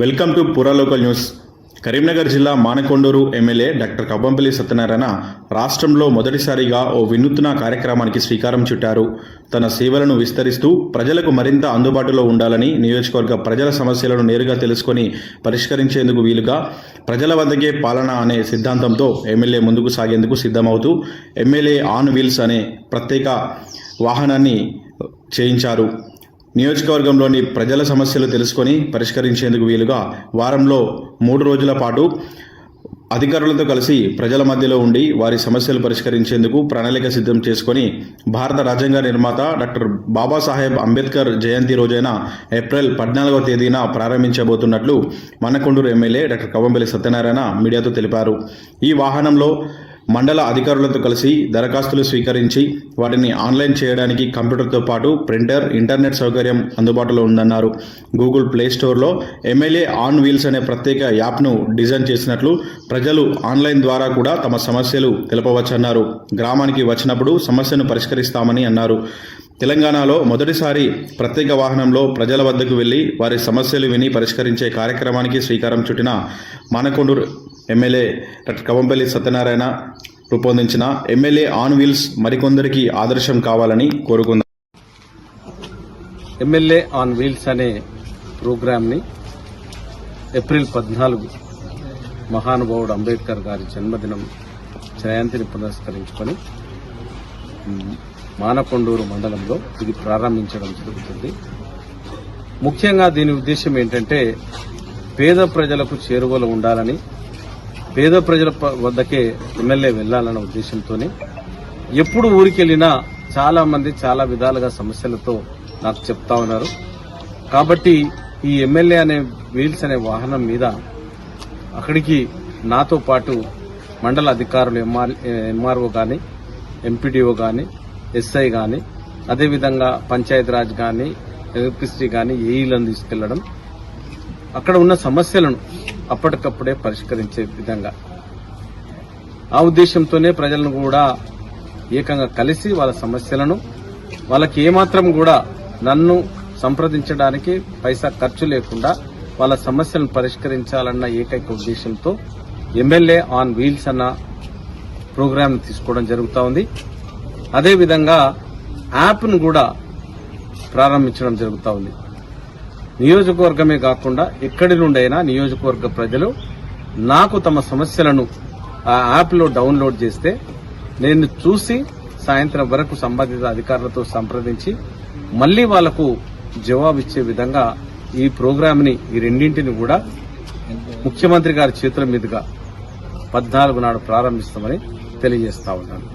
Welcome to పురా local news. Karimnagar జిల్లా Manakondur MLA doctor Kavvampalli Satyanarayana రాష్ట్రంలో మొదటిసారిగా ఓ వినూత్న కార్యక్రమానికి శ్రీకారం చుట్టారు. తన సేవలను విస్తరిస్తూ ప్రజలకు మరింత అందుబాటులో ఉండాలని నియోజకవర్గ ప్రజల సమస్యలను నేరుగా తెలుసుకొని పరిష్కరించేందుకు వీలుగా ప్రజల వద్దకే పాలన అనే సిద్ధాంతంతో ఎమ్మెల్యే ముందుకు సాగేందుకు సిద్ధమవుతూ ఎమ్మెల్యే ఆన్ వీల్స్ అనే ప్రత్యేక వాహనాన్ని చేయించారు. నియోజకవర్గంలోని ప్రజల సమస్యలు తెలుసుకొని పరిష్కరించేందుకు వీలుగా వారంలో మూడు రోజుల పాటు అధికారులతో కలిసి ప్రజల మధ్యలో ఉండి వారి సమస్యలు పరిష్కరించేందుకు ప్రణాళిక సిద్ధం చేసుకొని భారత రాజ్యాంగ నిర్మాత డాక్టర్ బాబాసాహెబ్ అంబేద్కర్ జయంతి రోజైన ఏప్రిల్ పద్నాలుగవ తేదీన ప్రారంభించబోతున్నట్లు మనకొండూరు ఎమ్మెల్యే డాక్టర్ కవ్వంపల్లి సత్యనారాయణ మీడియాతో తెలిపారు. ఈ వాహనంలో మండల అధికారులతో కలిసి దరఖాస్తులు స్వీకరించి వాటిని ఆన్లైన్ చేయడానికి కంప్యూటర్తో పాటు ప్రింటర్ ఇంటర్నెట్ సౌకర్యం అందుబాటులో ఉందన్నారు. గూగుల్ ప్లే స్టోర్లో ఎమ్మెల్యే ఆన్ వీల్స్ అనే ప్రత్యేక యాప్ను డిజైన్ చేసినట్లు ప్రజలు ఆన్లైన్ ద్వారా కూడా తమ సమస్యలు తెలపవచ్చన్నారు. గ్రామానికి వచ్చినప్పుడు సమస్యను పరిష్కరిస్తామని అన్నారు. తెలంగాణలో మొదటిసారి ప్రత్యేక వాహనంలో ప్రజల వద్దకు వెళ్ళి వారి సమస్యలు విని పరిష్కరించే కార్యక్రమానికి శ్రీకారం చుట్టిన మానకొండూరు ఎమ్మెల్యే డాక్టర్ కవంపల్లి సత్యనారాయణ రూపొందించిన ఎమ్మెల్యే ఆన్ వీల్స్ మరికొందరికి ఆదర్శం కావాలని కోరుకుందాం. ఎమ్మెల్యే ఆన్ వీల్స్ అనే ప్రోగ్రాంని ఏప్రిల్ పద్నాలుగు మహానుభావుడు అంబేద్కర్ గారి జన్మదినం జయంతిని పురస్కరించుకొని మానకొండూరు మండలంలో ఇది ప్రారంభించడం జరుగుతుంది. ముఖ్యంగా దీని ఉద్దేశం ఏంటంటే పేద ప్రజలకు చేరువలో ఉండాలని పేద ప్రజల వద్దకే ఎమ్మెల్యే వెళ్ళాలన్న ఉద్దేశంతోనే ఎప్పుడు ఊరికి వెళ్ళినా చాలా మంది చాలా విధాలుగా సమస్యలతో నాకు చెప్తా ఉన్నారు. కాబట్టి ఈ ఎమ్మెల్యే అనే వీల్స్ అనే వాహనం మీద అక్కడికి నాతో పాటు మండల అధికారులు ఎంఆర్ ఎంఆర్ఓ కానీ ఎంపీడీఓ కానీ ఎస్ఐ కానీ అదేవిధంగా పంచాయతీరాజ్ కానీ ఎలక్ట్రిసిటీ కానీ ఏఈలను తీసుకెళ్ళడం అక్కడ ఉన్న సమస్యలను అప్పటికప్పుడే పరిష్కరించే విధంగా. ఆ ఉద్దేశంతోనే ప్రజలను కూడా ఏకంగా కలిసి వాళ్ళ సమస్యలను వాళ్ళకి ఏమాత్రం కూడా నన్ను సంప్రదించడానికి పైసా ఖర్చు లేకుండా వాళ్ళ సమస్యలను పరిష్కరించాలన్న ఏకైక ఉద్దేశంతో ఎమ్మెల్యే ఆన్ వీల్స్ అన్న ప్రోగ్రామ్ తీసుకోవడం జరుగుతూ ఉంది. అదేవిధంగా యాప్ను కూడా ప్రారంభించడం జరుగుతూ ఉంది. నియోజకవర్గమే కాకుండా ఎక్కడి నుండైనా నియోజకవర్గ ప్రజలు నాకు తమ సమస్యలను ఆ యాప్లో డౌన్లోడ్ చేస్తే నేను చూసి సాయంత్రం వరకు సంబంధిత అధికారులతో సంప్రదించి మళ్ళీ వాళ్ళకు జవాబిచ్చే విధంగా ఈ ప్రోగ్రామ్ని ఈ రెండింటిని కూడా ముఖ్యమంత్రి గారి చేతుల మీదుగా పద్నాలుగు నాడు ప్రారంభిస్తామని తెలియజేస్తా ఉన్నాను.